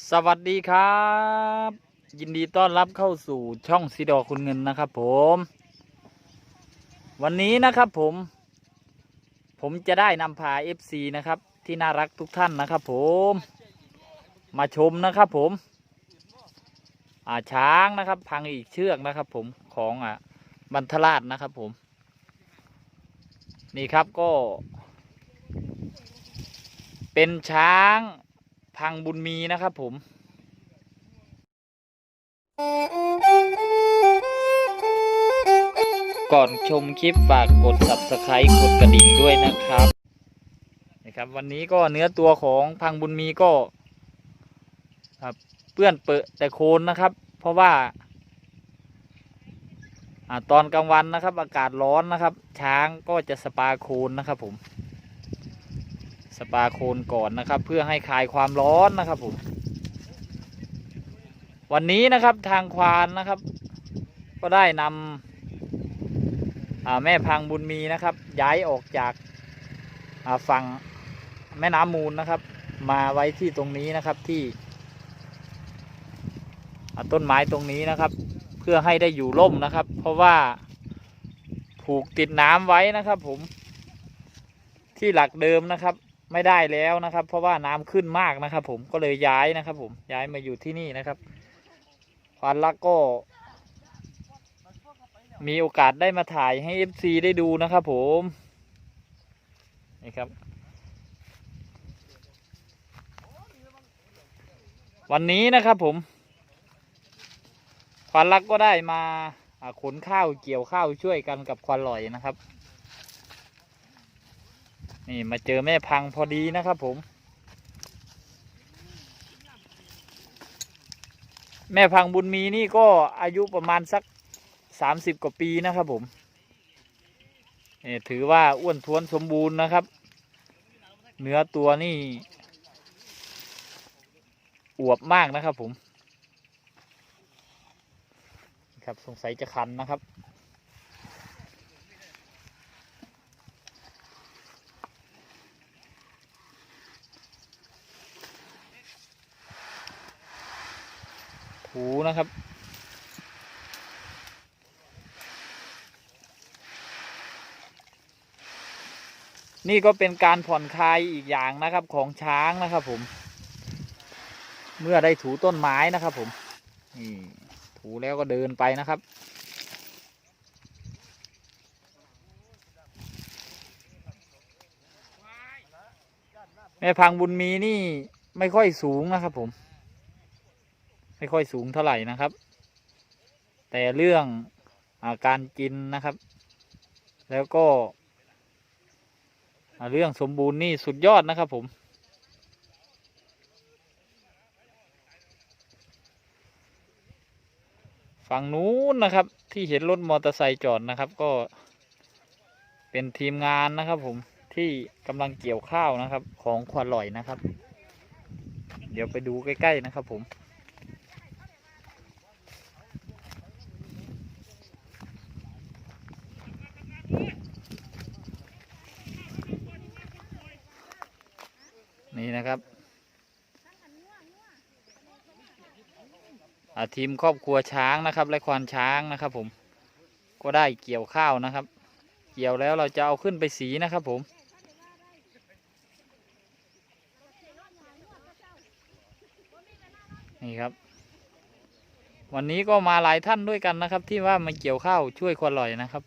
สวัสดีครับ ยินดีต้อนรับเข้าสู่ช่องซีดอคุณเงินนะครับผม วันนี้นะครับผม ผมจะได้นำพา FC นะครับ ที่น่ารักทุกท่านนะครับผม มาชมนะครับผมอ่าช้างนะครับ พังอีกเชือกนะครับ ผมของอ่าบรรทราชนะครับผม นี่ครับก็ เป็นช้าง พังบุญมีนะครับผมก่อนชมคลิปฝากกด subscribe กดกระดิ่งด้วยนะครับนะครับ วันนี้ก็เนื้อตัวของพังบุญมีก็เปื้อนเปอะแต่โคลนนะครับ เพราะว่าอาตอนกลางวันนะครับ อากาศร้อนนะครับ ช้างก็จะสปาโคลนนะครับผม สปาโคนก่อนนะครับ เพื่อให้คลายความร้อนนะครับผมวันนี้นะครับทางควานนะครับ ก็ได้นำแม่พังบุญมีนะครับ ย้ายออกจากฝั่งแม่น้ำมูลนะครับ มาไว้ที่ตรงนี้นะครับที่ต้นไม้ตรงนี้นะครับ เพื่อให้ได้อยู่ร่มนะครับ เพราะว่าผูกติดน้ำไว้นะครับ ผมที่หลักเดิมนะครับ ไม่ได้แล้วนะครับ เพราะว่าน้ำขึ้นมากนะครับ ผมก็เลยย้ายนะครับ ผมย้ายมาอยู่ที่นี่นะครับควานลักก็มีโอกาสได้มาถ่ายให้ FC ได้ดูนะครับผมนี่ครับ วันนี้นะครับผมควานลักก็ได้มาอ่าขนข้าวเกี่ยวข้าวช่วยกันกับควานลอยนะครับ นี่มาเจอแม่พังพอดีนะครับผม แม่พังบุญมีนี่ก็อายุประมาณสักสามสิบกว่าปีนะครับผมนี่ถือว่าอ้วนท้วนสมบูรณ์นะครับ เนื้อตัวนี่ อวบมากนะครับผม ครับสงสัยจะคันนะครับ ถูนะครับ นี่ก็เป็นการผ่อนคลายอีกอย่างนะครับของช้างนะครับผม เมื่อได้ถูต้นไม้นะครับผมนี่ถูแล้วก็เดินไปนะครับแม่พังบุญมีนี่ไม่ค่อยสูงนะครับผม ไม่ค่อยสูงเท่าไหร่นะครับ แต่เรื่องอาการกินนะครับ แล้วก็ เรื่องสมบูรณ์นี่สุดยอดนะครับผมฝั่งนู้นนะครับ ที่เห็นรถมอเตอร์ไซค์จอดนะครับ ก็เป็นทีมงานนะครับ ผมที่กำลังเกี่ยวข้าวนะครับ ของควาลอยนะครับ เดี๋ยวไปดูใกล้ ๆ นะครับผม นี่นะครับอ่า ทีมครอบครัวช้างนะครับ และควานช้างนะครับ ผมก็ได้เกี่ยวข้าวนะครับ เกี่ยวแล้วเราจะเอาขึ้นไปสีนะครับผมนี่ครับ วันนี้ก็มาหลายท่านด้วยกันนะครับ ที่ว่ามาเกี่ยวข้าวช่วยควนลอยนะครับ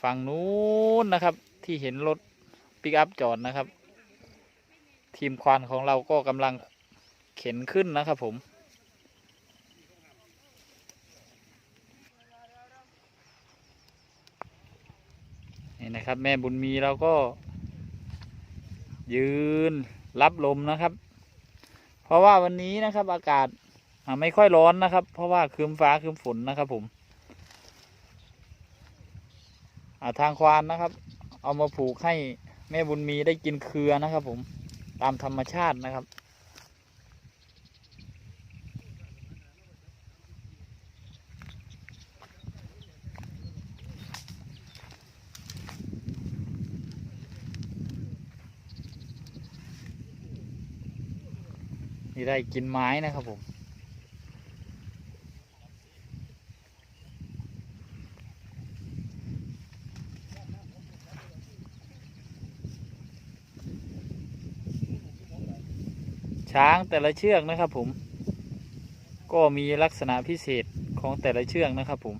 ฝั่งนู้นนะครับที่เห็นรถปิกอัพจอดนะครับ ทีมควานของเราก็กำลังเข็นขึ้นนะครับผม นี่นะครับแม่บุญมีเราก็ ยืนรับลมนะครับ เพราะว่าวันนี้นะครับอากาศไม่ค่อยร้อนนะครับ เพราะว่าคืมฟ้าคืมฝนนะครับผมทางควานนะครับ เอามาผูกให้แม่บุญมีได้กินเครือนะครับผม ตามธรรมชาตินะครับ นี่ได้กินไม้นะครับผม ช้างแต่ละเชือกนะครับผม ก็มีลักษณะพิเศษของแต่ละเชือกนะครับผม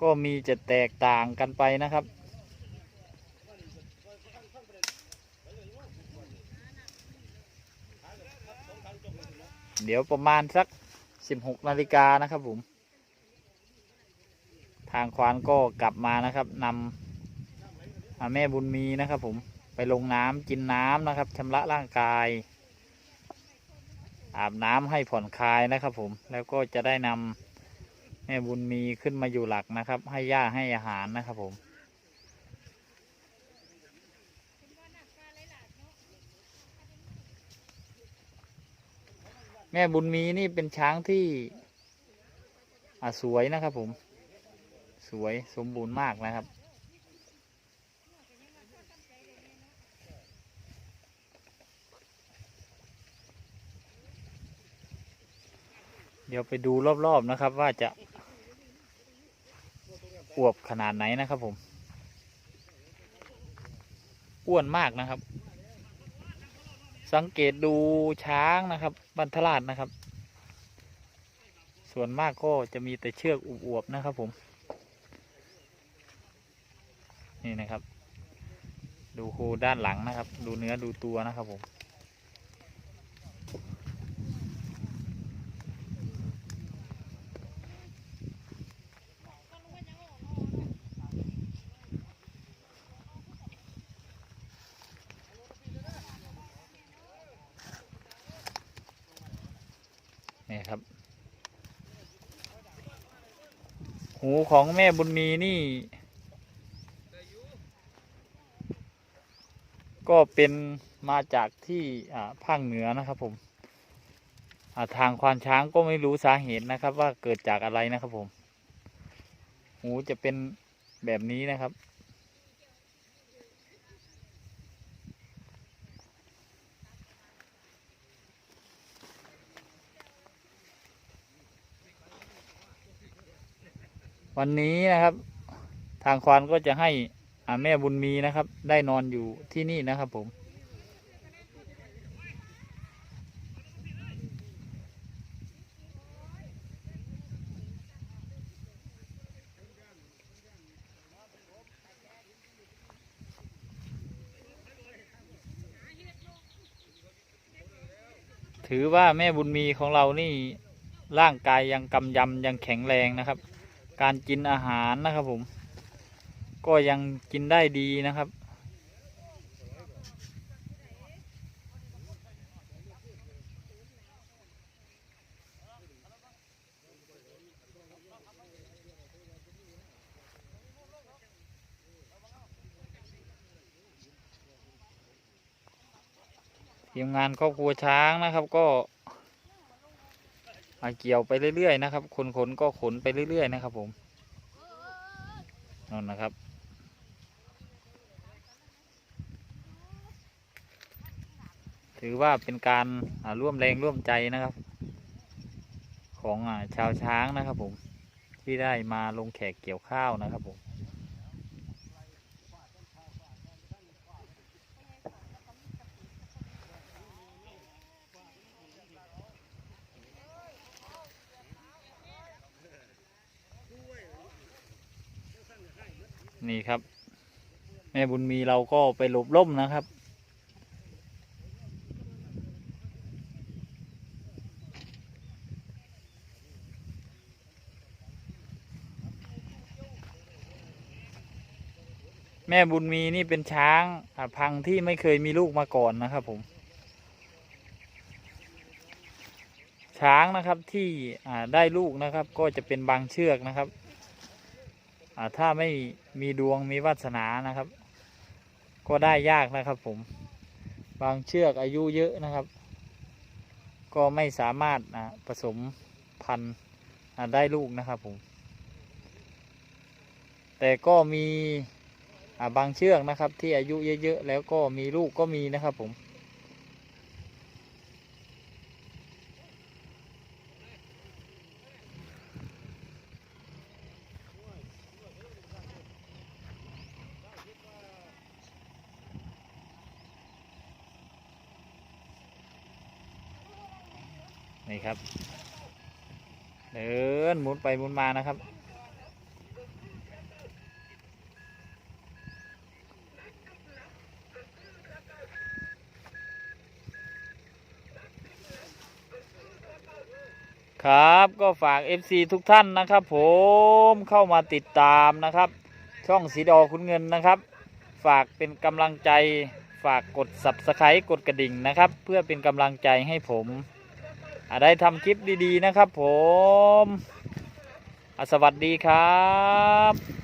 ก็มีจะแตกต่างกันไปนะครับ เดี๋ยวประมาณสัก 16นาฬิกานะครับผม ทางควานก็กลับมานะครับนำอ่าแม่บุญมีนะครับผม ไปลงน้ำกินน้ำนะครับชำระร่างกาย อาบน้ำให้ผ่อนคลายนะครับ ผมแล้วก็จะได้นำแม่บุญมีขึ้นมาอยู่หลักนะครับ ให้หญ้าให้อาหารนะครับผมแม่บุญมีนี่เป็นช้างที่สวยนะครับผม สวยสมบูรณ์มากนะครับ เดี๋ยวไปดูรอบๆนะครับ ว่าจะอวบขนาดไหนนะครับผม อ้วนมากนะครับ สังเกตดูช้างนะครับ บรรทราดนะครับ ส่วนมากก็จะมีแต่เชือกอวบๆนะครับผม นี่นะครับ ดูโคด้านหลังนะครับ ดูเนื้อดูตัวนะครับผม นี่ครับ หูของแม่บุญมีนี่ ก็เป็นมาจากที่ภาคเหนือนะครับผมาทางควานช้างก็ไม่รู้สาเหตุนะครับ ว่าเกิดจากอะไรนะครับผม หูจะเป็นแบบนี้นะครับ วันนี้นะครับ ทางควานก็จะให้อาแม่บุญมีนะครับ ได้นอนอยู่ที่นี่นะครับผม ถือว่าแม่บุญมีของเรานี่ร่างกายยังกำยำยังแข็งแรงนะครับ การกินอาหารนะครับผม ก็ยังกินได้ดีนะครับ ทีมงานครอบครัวช้างนะครับก็ อาเกี่ยวไปเรื่อยๆนะครับ ขนขนก็ขนไปเรื่อยๆนะครับ ผมนั่นนะครับ ถือว่าเป็นการร่วมแรงร่วมใจนะครับ ของอชาวช้างนะครับ ผมที่ได้มาลงแขกเกี่ยวข้าวนะครับผม นี่ครับ แม่บุญมีเราก็ไปหลบร่มนะครับ แม่บุญมีนี่เป็นช้างพังที่ไม่เคยมีลูกมาก่อนนะครับผม ช้างนะครับที่ได้ลูกนะครับ ก็จะเป็นบางเชือกนะครับ ถ้าไม่มีดวงมีวาสนานะครับ ก็ได้ยากนะครับผม บางเชือกอายุเยอะนะครับ ก็ไม่สามารถผสมพันธุ์ได้ลูกนะครับผม แต่ก็มีบางเชือกนะครับที่อายุเยอะๆแล้วก็มีลูกก็มีนะครับผม นี่ครับ เดินหมุนไปหมุนมานะครับ ครับก็ฝาก FC ทุกท่านนะครับ ผมเข้ามาติดตามนะครับ ช่องสีดอคุณเงินนะครับ ฝากเป็นกำลังใจฝากกด subscribe กดกระดิ่งนะครับ เพื่อเป็นกำลังใจให้ผม ได้ทำคลิปดีๆนะครับผมสวัสดีครับ